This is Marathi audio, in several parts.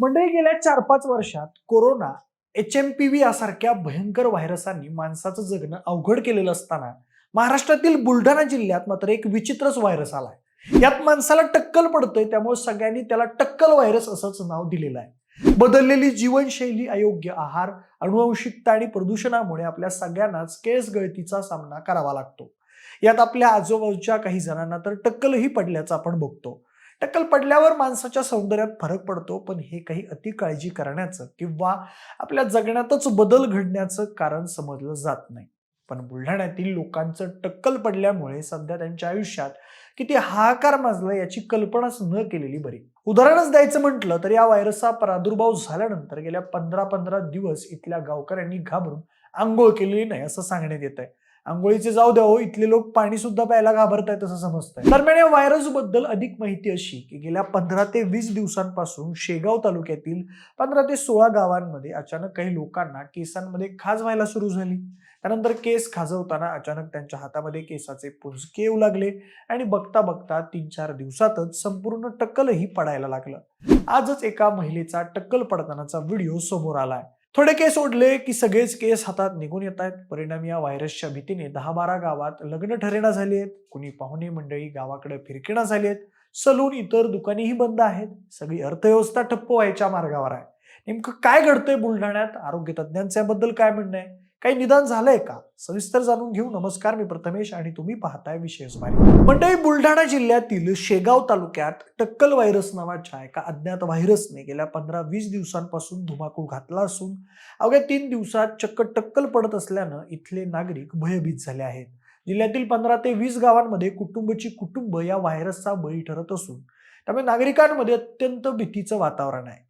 मंडळी गेल्या चार पाच वर्षात corona H M P V यासारख्या भयंकर व्हायरसांनी माणसाचं जगणं अवघड केलेलं असताना महाराष्ट्रातील बुलढाणा जिल्ह्यात मात्र एक विचित्रच व्हायरस आलाय. यात माणसाला टक्कल पडतंय त्यामुळे सगळ्यांनी त्याला टक्कल व्हायरस असंच नाव दिलेलं आहे. बदललेली जीवनशैली अयोग्य आहार अनुवंशिकता आणि प्रदूषणामुळे आपल्या सगळ्यांनाच केस गळतीचा सामना करावा लागतो. यात आपल्या आजूबाजूच्या काही जणांना तर टक्कलही पडल्याचं आपण बघतो. टक्कल पडल्यावर माणसाच्या सौंदर्यात फरक पडतो पण हे काही अति काळजी करण्याचं किंवा आपल्या जगण्यातच बदल घडण्याचं कारण समजलं जात नाही. पण बुलढाण्यातील लोकांचं टक्कल पडल्यामुळे सध्या त्यांच्या आयुष्यात किती हाहाकार माजला याची कल्पनाच न केलेली बरी. उदाहरणच द्यायचं म्हटलं तर या व्हायरसचा प्रादुर्भाव झाल्यानंतर गेल्या पंधरा पंधरा दिवस इथल्या गावकऱ्यांनी घाबरून आंघोळ केलेली नाही असं सांगण्यात येत आहे आंघोळीचे जाऊ द्या हो इथले लोक पाणी सुद्धा प्यायला घाबरत आहेत असं समजतंय. दरम्यान या व्हायरसबद्दल अधिक माहिती अशी की गेल्या पंधरा ते वीस दिवसांपासून शेगाव तालुक्यातील पंधरा ते सोळा गावांमध्ये अचानक काही लोकांना केसांमध्ये खाज व्हायला सुरू झाली. त्यानंतर केस खाजवताना अचानक त्यांच्या हातामध्ये केसाचे पुंजके येऊ लागले आणि बघता बघता तीन चार दिवसातच संपूर्ण टक्कलही पडायला लागलं. आजच एका महिलेचा टक्कल पडतानाचा व्हिडिओ समोर आलाय. थोडे केस ओढले की सगळेच केस हातात निघून येत आहेत. परिणामी या व्हायरसच्या भीतीने दहा बारा गावात लग्न ठरेना झाली आहेत कुणी पाहुणे मंडळी गावाकडे फिरकेना झाली आहेत सलून इतर दुकानेही बंद आहेत. सगळी अर्थव्यवस्था ठप्प व्हायच्या मार्गावर आहे. नेमकं काय घडतंय बुलढाण्यात? आरोग्य तज्ज्ञांचं याबद्दल काय म्हणणं आहे? काही निदान झालंय का? सविस्तर जाणून घेऊ. नमस्कार मी प्रथमेश आणि तुम्ही पाहताय विशेष बारी मंडळी बुलढाणा जिल्ह्यातील शेगाव तालुक्यात टक्कल व्हायरस नावाच्या एका अज्ञात व्हायरसने गेल्या पंधरा वीस दिवसांपासून धुमाकूळ घातला असून अवघ्या तीन दिवसात चक्क टक्कल पडत असल्यानं इथले नागरिक भयभीत झाले आहेत. जिल्ह्यातील पंधरा ते वीस गावांमध्ये कुटुंबची कुटुंब या व्हायरसचा बळी ठरत असून त्यामुळे नागरिकांमध्ये अत्यंत भीतीचं वातावरण आहे.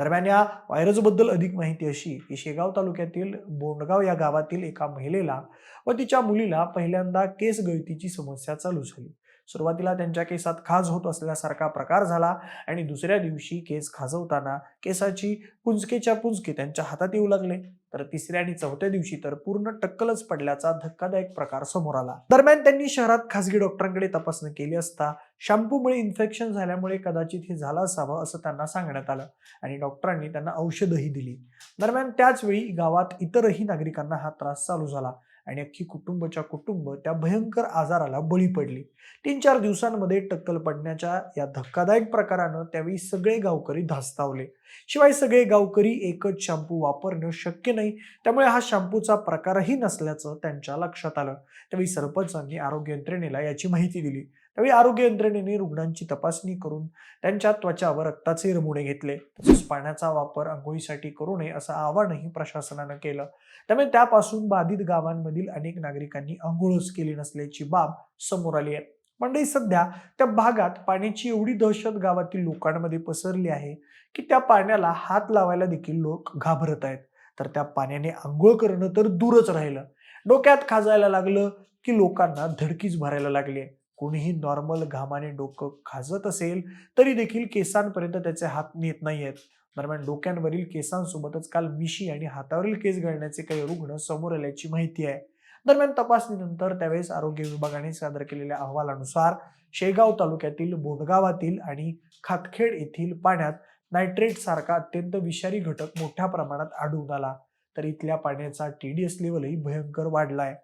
दरम्यान या व्हायरसबद्दल अधिक माहिती अशी की शेगाव तालुक्यातील बोंडगाव या गावातील एका महिलेला व तिच्या मुलीला पहिल्यांदा केस गळतीची समस्या चालू झाली. सुरुवातीला त्यांच्या केसात खाज होत असल्यासारखा प्रकार झाला आणि दुसऱ्या दिवशी केस खाजवताना केसाची पुंजकेच्या पुंजके त्यांच्या हातात येऊ लागले. तर तिसऱ्या आणि चौथ्या दिवशी तर पूर्ण टक्कलच पडल्याचा धक्कादायक प्रकार समोर आला. दरम्यान त्यांनी शहरात खासगी डॉक्टरांकडे तपासणी केली असता शॅम्पूमुळे इन्फेक्शन झाल्यामुळे कदाचित हे झालं असावं असं त्यांना सांगण्यात आलं आणि डॉक्टरांनी त्यांना औषधही दिली. दरम्यान त्याच वेळी गावात इतरही नागरिकांना हा त्रास चालू झाला. आणि अख्खी कुटुंबच्या कुटुंब त्या भयंकर आजाराला बळी पडली. तीन चार दिवसांमध्ये टक्कल पडण्याच्या या धक्कादायक प्रकारानं त्यावेळी सगळे गावकरी धास्तावले. शिवाय सगळे गावकरी एकच शॅम्पू वापरणं शक्य नाही त्यामुळे हा शॅम्पूचा प्रकारही नसल्याचं त्यांच्या लक्षात आलं. त्यावेळी सरपंचांनी आरोग्य यंत्रणेला याची माहिती दिली. त्यावेळी आरोग्य यंत्रणेने रुग्णांची तपासणी करून त्यांच्या त्वचावर रक्ताचे नमुने घेतले. तसेच पाण्याचा वापर आंघोळीसाठी करू नये असं आवाहनही प्रशासनानं केलं. त्यामुळे त्यापासून बाधित गावांमधील अनेक नागरिकांनी आंघोळच केली नसल्याची बाब समोर आली आहे. मंडळी सध्या त्या भागात पाण्याची एवढी दहशत गावातील लोकांमध्ये पसरली आहे की त्या पाण्याला हात लावायला देखील लोक घाबरत आहेत. तर त्या पाण्याने आंघोळ करणं तर दूरच राहिलं. डोक्यात खाजायला लागलं की लोकांना धडकीच भरायला लागली आहे. कोणीही नॉर्मल घामाने डोकं खाजत असेल तरी देखील केसांपर्यंत त्याचे हात नेत नाही आहेत दरम्यान डोक्यांवरील केसांसोबतच काल मिशी आणि हातावरील केस गळण्याचे काही रुग्ण समोर आल्याची माहिती आहे. दरम्यान तपासणीनंतर त्यावेळेस आरोग्य विभागाने सादर केलेल्या अहवालानुसार शेगाव तालुक्यातील बोधगावातील आणि खातखेड येथील पाण्यात नायट्रेट सारखा अत्यंत विषारी घटक मोठ्या प्रमाणात आढळून आला. तर इथल्या पाण्याचा टीडीएस लेवलही भयंकर वाढलाय.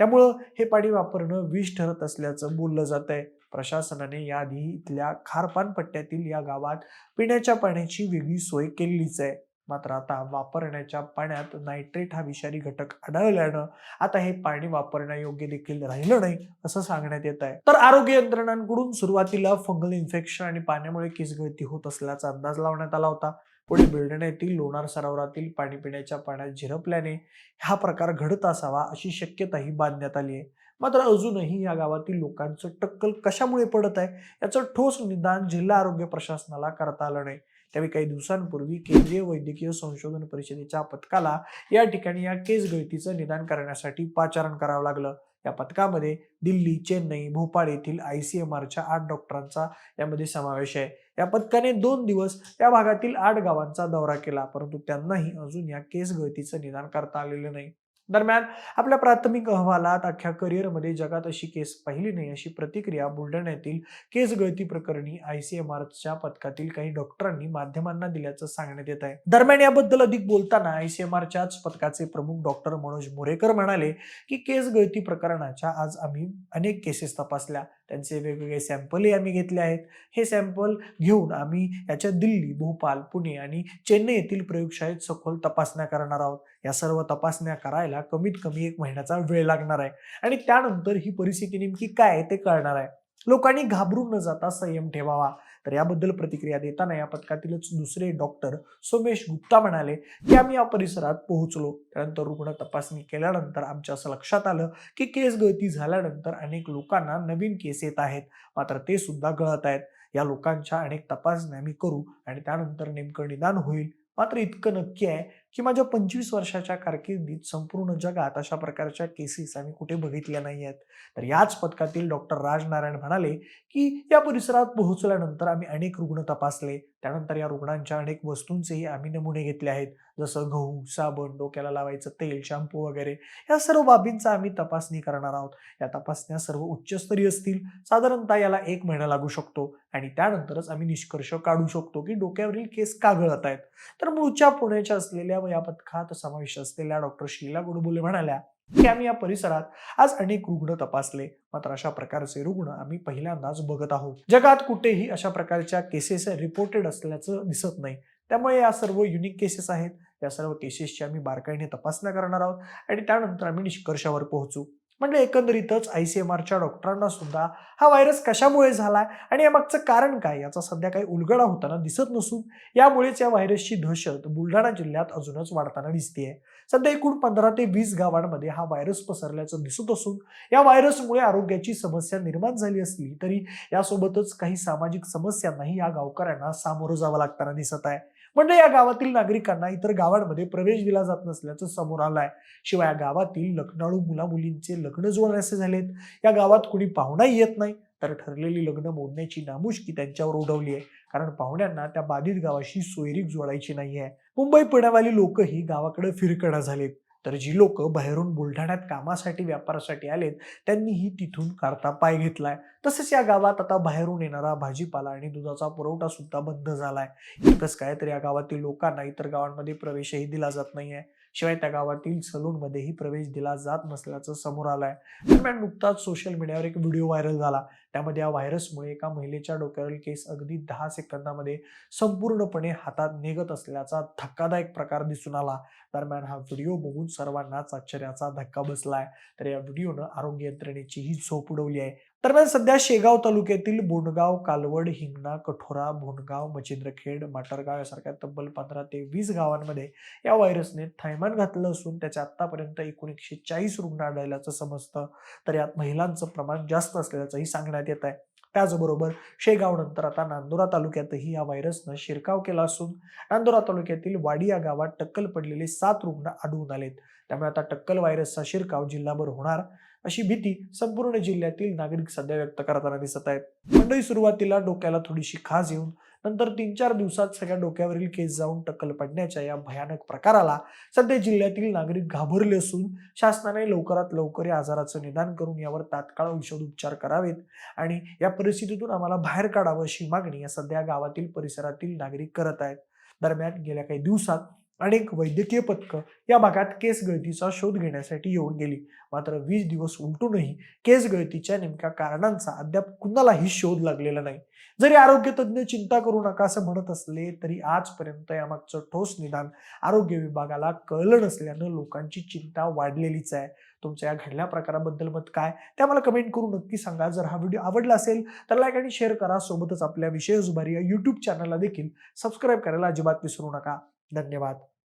त्यामुळं हे पाणी वापरणं विष ठरत असल्याचं बोललं जात आहे प्रशासनाने याआधी इथल्या खारपान पट्ट्यातील या गावात पिण्याच्या पाण्याची वेगळी सोय केलेलीच आहे. मात्र आता वापरण्याच्या पाण्यात नायट्रेट हा विषारी घटक आढळल्यानं आता हे पाणी वापरण्यायोग्य देखील राहिलं नाही असं सांगण्यात येत आहे तर आरोग्य यंत्रणांकडून सुरुवातीला फंगल इन्फेक्शन आणि पाण्यामुळे केसगळती होत असल्याचा अंदाज लावण्यात आला होता. पुढे बुलढाणा येथील लोणार सरोवरातील पाणी पिण्याच्या पाण्यात झिरपल्याने हा प्रकार घडत असावा अशी शक्यताही बांधण्यात आली आहे. मात्र अजूनही या गावातील लोकांचं टक्कल कशामुळे पडत आहे याचं ठोस निदान जिल्हा आरोग्य प्रशासनाला करता आलं नाही. त्यावेळी काही दिवसांपूर्वी केंद्रीय वैद्यकीय संशोधन परिषदेच्या पथकाला या ठिकाणी या केस गळतीचं निदान करण्यासाठी पाचारण करावं लागलं. या पथकामध्ये दिल्ली चेन्नई भोपाळ येथील आय सी एम आरच्या आठ डॉक्टरांचा यामध्ये समावेश आहे. या पथकाने दोन दिवस या भागातील आठ गावांचा दौरा केला परंतु त्यांनाही अजून या केस गळतीचं निदान करता आलेलं नाही. दरम्यान आपल्या प्राथमिक अहवालात अख्ख्या करिअरमध्ये जगात अशी केस पाहिली नाही अशी प्रतिक्रिया बुलढाण्यातील केस गळती प्रकरणी आयसीएमआरच्या पथकातील काही डॉक्टरांनी माध्यमांना दिल्याचं सांगण्यात येत आहे. दरम्यान याबद्दल अधिक बोलताना आयसीएमआरच्याच पथकाचे प्रमुख डॉक्टर मनोज मोरेकर म्हणाले की केस गळती प्रकरणाच्या आज आम्ही अनेक केसेस तपासल्या. त्यांचे वेगवेगळे सॅम्पलही आम्ही घेतले आहेत. हे सॅम्पल घेऊन आम्ही याच्या दिल्ली भोपाल पुणे आणि चेन्नई येथील प्रयोगशाळेत सखोल तपासण्या करणार आहोत. या सर्व तपासण्या करायला कमीत कमी एक महिन्याचा वेळ लागणार आहे. आणि त्यानंतर ही परिस्थिती नेमकी काय आहे ते कळणार आहे. लोकांनी घाबरून न जाता संयम ठेवावा. तर याबद्दल प्रतिक्रिया देताना या पथकातीलच दुसरे डॉक्टर सोमेश गुप्ता म्हणाले की आम्ही या परिसरात पोहोचलो. त्यानंतर रुग्ण तपासणी केल्यानंतर आमच्या असं लक्षात आलं की केस गळती झाल्यानंतर अनेक लोकांना नवीन केस येत आहेत. मात्र ते सुद्धा गळत आहेत. या लोकांच्या अनेक तपासण्या आम्ही करू आणि त्यानंतर नेमकं निदान होईल मात्र इतकं नक्की आहे की माझ्या पंचवीस वर्षाच्या कारकिर्दीत संपूर्ण जगात अशा प्रकारच्या केसेस आम्ही कुठे बघितल्या नाही आहेत. तर याच पथकातील डॉक्टर राजनारायण म्हणाले की या परिसरात पोहोचल्यानंतर आम्ही अनेक रुग्ण तपासले. त्यानंतर या रुग्णांच्या अनेक वस्तूंचेही आम्ही नमुने घेतले आहेत. जसं गहू साबण डोक्याला लावायचं तेल शॅम्पू वगैरे या सर्व बाबींचा आम्ही तपासणी करणार आहोत. या तपासण्या सर्व उच्चस्तरीय असतील. साधारणतः याला एक महिना लागू शकतो आणि त्यानंतरच आम्ही निष्कर्ष काढू शकतो की डोक्यावरील केस का गळत आहेत. तर मूळच्या पुण्याच्या असलेल्या व या पथकात समावेश असलेल्या डॉक्टर शीला गुडबुले म्हणाल्या की आम्ही या परिसरात आज अनेक रुग्ण तपासले. मात्र अशा प्रकारचे रुग्ण आम्ही पहिल्यांदाच बघत आहोत. जगात कुठेही अशा प्रकारच्या केसेस रिपोर्टेड असल्याचं दिसत नाही. त्यामुळे या सर्व युनिक केसेस आहेत. या सर्व केसेसची आम्ही बारकाईने तपासण्या करणार आहोत. आणि त्यानंतर आम्ही निष्कर्षावर पोहोचू. म्हणजे एकंदरीतच आय सी एम आरच्या डॉक्टरांना सुद्धा हा व्हायरस कशामुळे झाला आणि यामागचं कारण काय? याचा सध्या काही उलगडा होताना दिसत नसून यामुळेच या व्हायरसची दहशत बुलढाणा जिल्ह्यात अजूनच वाढताना दिसतेय. सध्या एकूण पंधरा ते वीस गावांमध्ये हा व्हायरस पसरल्याचं दिसत असून या व्हायरसमुळे आरोग्याची समस्या निर्माण झाली असली तरी यासोबतच काही सामाजिक समस्यांनाही या गावकऱ्यांना सामोरं जावं लागताना दिसत आहे. म्हणजे या गावातील नागरिकांना इतर गावांमध्ये प्रवेश दिला जात नसल्याचं समोर आलं आहे शिवाय या गावातील लग्नाळू मुला मुलींचे लग्न जोडण्याचे झालेत. या गावात कुणी पाहुणाही येत नाही. तर ठरलेली लग्न मोडण्याची नामुष्की त्यांच्यावर ओढवली आहे. कारण पाहुण्यांना त्या बाधित गावाशी सोयरीक जोडायची नाही आहे मुंबई पुण्यावाली लोकही गावाकडे फिरकणा झालेत. तर जी लोक बाहेरून बुलढाण्यात कामासाठी व्यापारासाठी आलेत त्यांनीही तिथून काढता पाय घेतलाय. तसेच या गावात आता बाहेरून येणारा भाजीपाला आणि दुधाचा पुरवठा सुद्धा बंद झालाय. इतकंच काय तर या गावातील लोकांना इतर गावांमध्ये प्रवेशही दिला जात नाहीये. शिवाय त्या गावातील सलूनमध्येही प्रवेश दिला जात नसल्याचं समोर आलंय. दरम्यान नुकताच सोशल मीडियावर एक व्हिडिओ व्हायरल झाला. त्यामध्ये या व्हायरसमुळे एका महिलेच्या डोक्यावरील केस अगदी दहा सेकंदामध्ये संपूर्णपणे हातात निघत असल्याचा धक्कादायक प्रकार दिसून आला. दरम्यान हा व्हिडिओ बघून सर्वांनाच आश्चर्याचा धक्का बसलाय. तर या व्हिडिओनं आरोग्य यंत्रणेचीही झोप उडवली आहे. दरम्यान सध्या शेगाव तालुक्यातील बोंडगाव कालवड हिंगणा कठोरा भोंडगाव मचिंद्रखेड माटरगाव यासारख्या तब्बल पंधरा ते वीस गावांमध्ये या व्हायरसने थैमान घातलं असून त्याच्या आतापर्यंत एकूण एकशे चाळीस रुग्ण आढळल्याचं समजतं. तर यात महिलांचं प्रमाण जास्त असल्याचंही सांगण्यात येत आहे त्याचबरोबर शेगाव नंतर आता नांदुरा तालुक्यातही या व्हायरसनं शिरकाव केला असून नांदुरा तालुक्यातील वाडी या गावात टक्कल पडलेले सात रुग्ण आढळून आलेत. त्यामुळे आता टक्कल व्हायरसचा शिरकाव जिल्हाभर होणार अशी भीती संपूर्ण जिल्ह्यातील नागरिक सध्या व्यक्त करताना दिसत आहेत. मंडळी सुरुवातीला डोक्याला थोडीशी खाज येऊन नंतर तीन चार दिवसात सगळ्या डोक्यावरील केस जाऊन टक्कल पडण्याच्या या भयानक प्रकाराला सध्या जिल्ह्यातील नागरिक घाबरले असून शासनाने लवकरात लवकर या आजाराचं निदान करून यावर तात्काळ औषध उपचार करावेत आणि या परिस्थितीतून आम्हाला बाहेर काढावं अशी मागणी या सध्या गावातील परिसरातील नागरिक करत आहेत. दरम्यान गेल्या काही दिवसात अनेक वैद्यकीय पथकं या भागात केस गळतीचा शोध घेण्यासाठी येऊन गेली. मात्र वीस दिवस उलटूनही केस गळतीच्या नेमक्या कारणांचा अद्याप कुणालाही शोध लागलेला नाही. जरी आरोग्य तज्ज्ञ चिंता करू नका असं म्हणत असले तरी आजपर्यंत यामागचं ठोस निदान आरोग्य विभागाला कळलं नसल्यानं लोकांची चिंता वाढलेलीच आहे. तुमच्या या घडल्या प्रकाराबद्दल मत काय? ते आम्हाला कमेंट करून नक्की सांगा. जर हा व्हिडिओ आवडला असेल तर लाईक आणि शेअर करा. सोबतच आपल्या विषय जुबारी या युट्यूब चॅनलला देखील सबस्क्राईब करायला अजिबात विसरू नका. धन्यवाद.